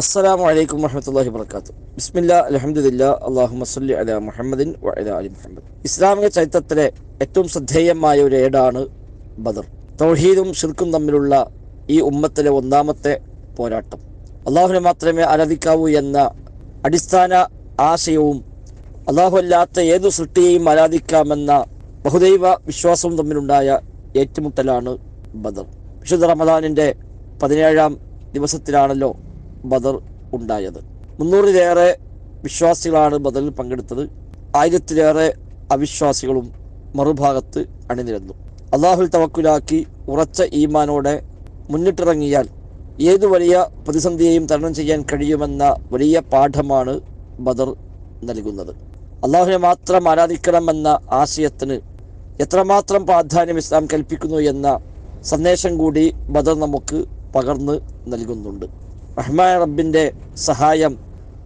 അസ്സലാമു അലൈക്കും വഹമത്തല്ലാഹി വർക്കാത്തു ബിസ്മില്ല അലഹമുല്ല അള്ളാഹു സല്ലി അല മുഹമ്മദിൻ വഅല അലി മുഹമ്മദ്. ഇസ്ലാമിക ചരിത്രത്തിലെ ഏറ്റവും ശ്രദ്ധേയമായ ഒരു ഏടാണ് ബദർ. തൗഹീദും ഷിർക്കും തമ്മിലുള്ള ഈ ഉമ്മത്തിലെ ഒന്നാമത്തെ പോരാട്ടം. അള്ളാഹുവിനെ മാത്രമേ ആരാധിക്കാവൂ എന്ന അടിസ്ഥാന ആശയവും അള്ളാഹു അല്ലാത്ത ഏതു സൃഷ്ടിയെയും ആരാധിക്കാമെന്ന ബഹുദൈവ വിശ്വാസവും തമ്മിലുണ്ടായ ഏറ്റുമുട്ടലാണ് ബദർ. വിശുദ്ധ റമദാനിന്റെ പതിനേഴാം ദിവസത്തിലാണല്ലോ ബദർ ഉണ്ടായത്. മുന്നൂറിലേറെ വിശ്വാസികളാണ് ബദറിൽ പങ്കെടുത്തത്. ആയിരത്തിലേറെ അവിശ്വാസികളും മറുഭാഗത്ത് അണിനിരന്നു. അള്ളാഹുൽ തവക്കുലാക്കി ഉറച്ച ഈമാനോടെ മുന്നിട്ടിറങ്ങിയാൽ ഏതു വലിയ പ്രതിസന്ധിയെയും തരണം ചെയ്യാൻ കഴിയുമെന്ന വലിയ പാഠമാണ് ബദർ നൽകുന്നത്. അള്ളാഹുവിനെ മാത്രം ആരാധിക്കണമെന്ന ആശയത്തിന് എത്രമാത്രം പ്രാധാന്യം ഇസ്ലാം കൽപ്പിക്കുന്നു എന്ന സന്ദേശം കൂടി ബദർ നമുക്ക് പകർന്ന് നൽകുന്നുണ്ട്. റഹ്മാൻ റബ്ബിന്റെ സഹായം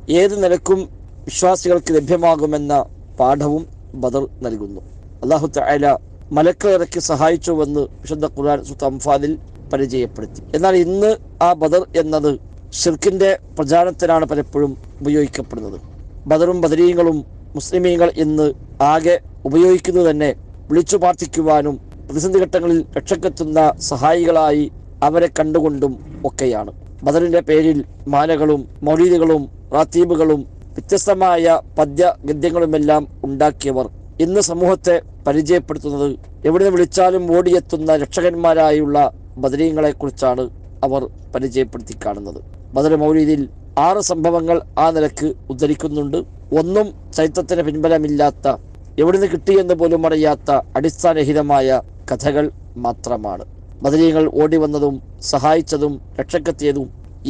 ഏത് നിലക്കും വിശ്വാസികൾക്ക് ലഭ്യമാകുമെന്ന പാഠവും ബദർ നൽകുന്നു. അള്ളാഹു തആല മലക്കൾ ഇറക്കി സഹായിച്ചുവെന്ന് വിശുദ്ധ ഖുർആൻ സുത്ത് അംഫാദിൽ പരിചയപ്പെടുത്തി. എന്നാൽ ഇന്ന് ആ ബദർ എന്നത് ഷിർക്കിന്റെ പ്രചാരണത്തിനാണ് പലപ്പോഴും ഉപയോഗിക്കപ്പെടുന്നത്. ബദറും ബദരീങ്ങളും മുസ്ലിമീങ്ങൾ ഇന്ന് ആകെ ഉപയോഗിക്കുന്നത് തന്നെ വിളിച്ചു പ്രാർത്ഥിക്കുവാനും പ്രതിസന്ധി ഘട്ടങ്ങളിൽ രക്ഷക്കെത്തുന്ന സഹായികളായി അവരെ കണ്ടുകൊണ്ടും ഒക്കെയാണ്. ബദറിന്റെ പേരിൽ മാലകളും മൊഴീലുകളും റാത്തീബുകളും വ്യത്യസ്തമായ പദ്യ ഗദ്യങ്ങളുമെല്ലാം ഉണ്ടാക്കിയവർ. ഇന്ന് സമൂഹത്തെ പരിചയപ്പെടുത്തുന്നത് എവിടെ വിളിച്ചാലും ഓടിയെത്തുന്ന രക്ഷകന്മാരായുള്ള ബദരീങ്ങളെ കുറിച്ചാണ് അവർ പരിചയപ്പെടുത്തി കാണുന്നത്. ബദർ മൗലീദിൽ ആറ് സംഭവങ്ങൾ ആ നിലയ്ക്ക് ഉദ്ധരിക്കുന്നുണ്ട്. ഒന്നും ചരിത്രത്തിന് പിൻബലമില്ലാത്ത എവിടുന്ന് കിട്ടിയെന്ന് പോലും അറിയാത്ത അടിസ്ഥാനരഹിതമായ കഥകൾ മാത്രമാണ്. ബദരീങ്ങൾ ഓടി വന്നതും സഹായിച്ചതും രക്ഷക്കെത്തിയതും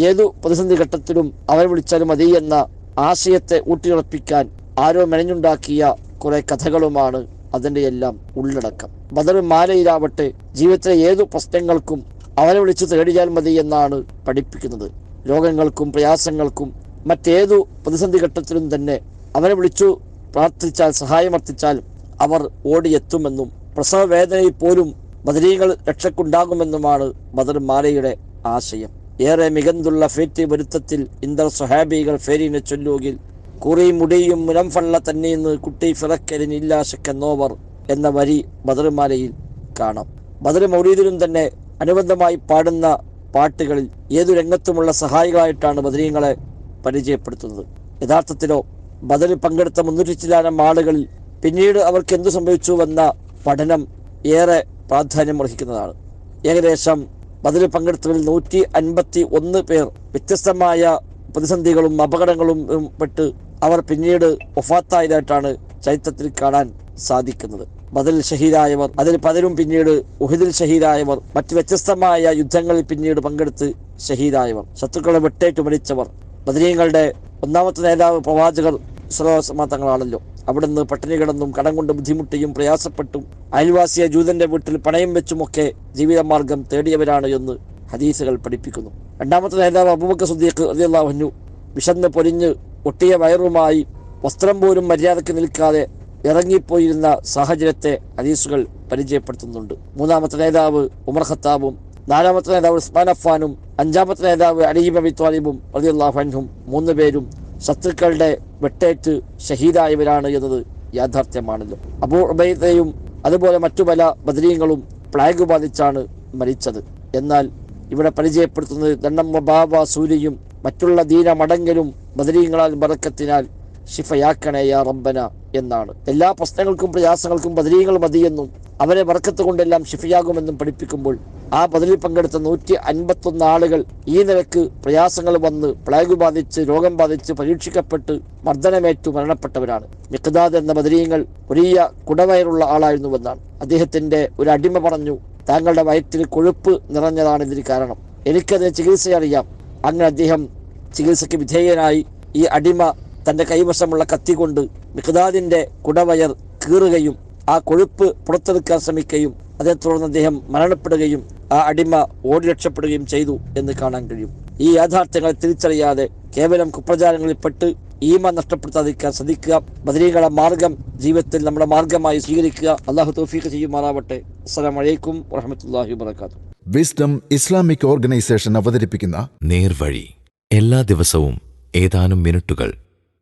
ഏതു പ്രതിസന്ധി ഘട്ടത്തിലും അവരെ വിളിച്ചാലും മതി എന്ന ആശയത്തെ ഊട്ടിയുറപ്പിക്കാൻ ആരോ മെനഞ്ഞുണ്ടാക്കിയ കുറെ കഥകളുമാണ് അതിന്റെ എല്ലാം ഉള്ളടക്കം. ബദർ മാലയിലാവട്ടെ ജീവിതത്തിലെ ഏതു പ്രശ്നങ്ങൾക്കും അവരെ വിളിച്ചു തേടിയാൽ മതി എന്നാണ് പഠിപ്പിക്കുന്നത്. രോഗങ്ങൾക്കും പ്രയാസങ്ങൾക്കും മറ്റേതു പ്രതിസന്ധി ഘട്ടത്തിലും തന്നെ അവരെ വിളിച്ചു പ്രാർത്ഥിച്ചാൽ സഹായമർത്ഥിച്ചാൽ അവർ ഓടിയെത്തുമെന്നും പ്രസവ വേദനയിൽ പോലും ബദരീകൾ രക്ഷക്കുണ്ടാകുമെന്നുമാണ് ബദർ മാലയുടെ ആശയം. ഏറെ മികന്തുള്ള ഫേറ്റ് വരുത്തത്തിൽ ഇന്ദർ സുഹാബികൾ ഫേരിനെ ചൊല്ലുകിൽ കുറി മുടിയും ഫള്ള തന്നെയെന്ന് കുട്ടി ഫിറക്കലിനില്ല നോവർ എന്ന വരി ബദർമാലയിൽ കാണാം. ബദർ മൗലീദിനും തന്നെ അനുബന്ധമായി പാടുന്ന പാട്ടുകളിൽ ഏതു രംഗത്തുമുള്ള സഹായികളായിട്ടാണ് ബദരീങ്ങളെ പരിചയപ്പെടുത്തുന്നത്. യഥാർത്ഥത്തിലോ ബദർ പങ്കെടുത്ത മുന്നൂറ്റി ചില്ലാനം ആളുകളിൽ പിന്നീട് അവർക്ക് എന്തു സംഭവിച്ചുവെന്ന പഠനം ഏറെ പ്രാധാന്യം അർഹിക്കുന്നതാണ്. ഏകദേശം അതിൽ പങ്കെടുത്തവരിൽ നൂറ്റി അൻപത്തി ഒന്ന് പേർ വ്യത്യസ്തമായ പ്രതിസന്ധികളും അപകടങ്ങളും പെട്ട് അവർ പിന്നീട് ഒഫാത്തായതായിട്ടാണ് ചരിത്രത്തിൽ കാണാൻ സാധിക്കുന്നത്. ബദൽ ഷഹീദായവർ അതിൽ പലരും പിന്നീട് ഉഹിദിൽ ഷഹീദായവർ മറ്റ് വ്യത്യസ്തമായ യുദ്ധങ്ങളിൽ പിന്നീട് പങ്കെടുത്ത് ഷഹീദായവർ ശത്രുക്കളെ വെട്ടേറ്റു മരിച്ചവർ ബദരീങ്ങളുടെ ഒന്നാമത്തെ നേതാവ് പ്രവാചകർ സ്വലാസമാ തങ്ങളാണല്ലോ അവിടുന്ന് പട്ടിണി കിടന്നും കടം കൊണ്ട് ബുദ്ധിമുട്ടിയും പ്രയാസപ്പെട്ടും അയൽവാസിയ ജൂതന്റെ വീട്ടിൽ പണയം വെച്ചുമൊക്കെ ജീവിതമാർഗം തേടിയവരാണ് എന്ന് ഹദീസുകൾ പഠിപ്പിക്കുന്നു. രണ്ടാമത്തെ നേതാവ് അബൂബക്കർ സുദ്ദീഖ് റളിയല്ലാഹു വിശന്ന് പൊരിഞ്ഞ് ഒട്ടിയ വയറുമായി വസ്ത്രം പോലും മര്യാദയ്ക്ക് നിൽക്കാതെ ഇറങ്ങിപ്പോയിരുന്ന സാഹചര്യത്തെ ഹദീസുകൾ പരിചയപ്പെടുത്തുന്നുണ്ട്. മൂന്നാമത്തെ നേതാവ് ഉമർ ഖത്താബും നാലാമത്തെ നേതാവ് ഉസ്മാൻ അഫ്വാനും അഞ്ചാമത്തെ നേതാവ് അലീബ് അബി ത്വാലിബും റളിയല്ലാഹു അൻഹും മൂന്ന് പേരും ശത്രുക്കളുടെ വെട്ടേറ്റ് ഷഹീദായവരാണ് എന്നത് യാഥാർത്ഥ്യമാണല്ലോ. അബൂ ഉബൈദയും അതുപോലെ മറ്റു പല ബദരീങ്ങളും പ്ലാഗ് ബാധിച്ചാണ് മരിച്ചത്. എന്നാൽ ഇവിടെ പരിചയപ്പെടുത്തുന്നത് ദണ്ണം ബാബ സൂര്യയും മറ്റുള്ള ദീന മടങ്ങലും ബദരീങ്ങളാൽ ബറക്കത്തിനാൽ ഷിഫയാക്കണേ യാ റബ്ബന. എന്നാണ്. എല്ലാ പ്രശ്നങ്ങൾക്കും പ്രയാസങ്ങൾക്കും ബദരീങ്ങൾ മതിയെന്നും അവരെ ബർക്കത്ത് കൊണ്ടെല്ലാം ഷിഫയാകുമെന്നും പഠിപ്പിക്കുമ്പോൾ ആ ബദലിൽ പങ്കെടുത്ത നൂറ്റി അൻപത്തൊന്ന് ആളുകൾ ഈ നിലയ്ക്ക് പ്രയാസങ്ങൾ വന്ന് പ്ലാഗ് ബാധിച്ച് രോഗം ബാധിച്ച് പരീക്ഷിക്കപ്പെട്ട് മർദ്ദനമേറ്റു മരണപ്പെട്ടവരാണ്. മിഖ്ദാദ് എന്ന ബദരീങ്ങൾ വലിയ കുടവയറുള്ള ആളായിരുന്നുവെന്നാണ്. അദ്ദേഹത്തിന്റെ ഒരു അടിമ പറഞ്ഞു താങ്കളുടെ വയറ്റിൽ കൊഴുപ്പ് നിറഞ്ഞതാണ് ഇതിന് കാരണം. എനിക്കതിന് ചികിത്സ അറിയാം അങ്ങനെ അദ്ദേഹം ചികിത്സയ്ക്ക് വിധേയനായി ഈ അടിമ തന്റെ കൈവശമുള്ള കത്തി കൊണ്ട് മിഖ്ദാദിന്റെ കുടവയർ കീറുകയും ആ കൊഴുപ്പ് പുറത്തെടുക്കാൻ ശ്രമിക്കുകയും അതേ തുടർന്ന് അദ്ദേഹം മരണപ്പെടുകയും ആ അടിമ ഓടി രക്ഷപ്പെടുകയും ചെയ്തു എന്ന് കാണാൻ കഴിയും. ഈ യാഥാർത്ഥ്യങ്ങളെ തിരിച്ചറിയാതെ കേവലം കുപ്രചാരങ്ങളിൽ പെട്ട് ഈമ നഷ്ടപ്പെടുത്താതിരിക്കാൻ ശ്രദ്ധിക്കുക. ബദരീകളെ മാർഗം ജീവിതത്തിൽ നമ്മുടെ മാർഗമായി സ്വീകരിക്കുക. അള്ളാഹു തോഫീഖ് ചെയ്യുമാറാവട്ടെ. അസ്സാം വലൈക്കും വറഹ്മത്തുള്ളാഹി വാത്തു വിസ്ഡം ഇസ്ലാമിക് ഓർഗനൈസേഷൻ അവതരിപ്പിക്കുന്ന നേർവഴി എല്ലാ ദിവസവും ഏതാനും മിനിറ്റുകൾ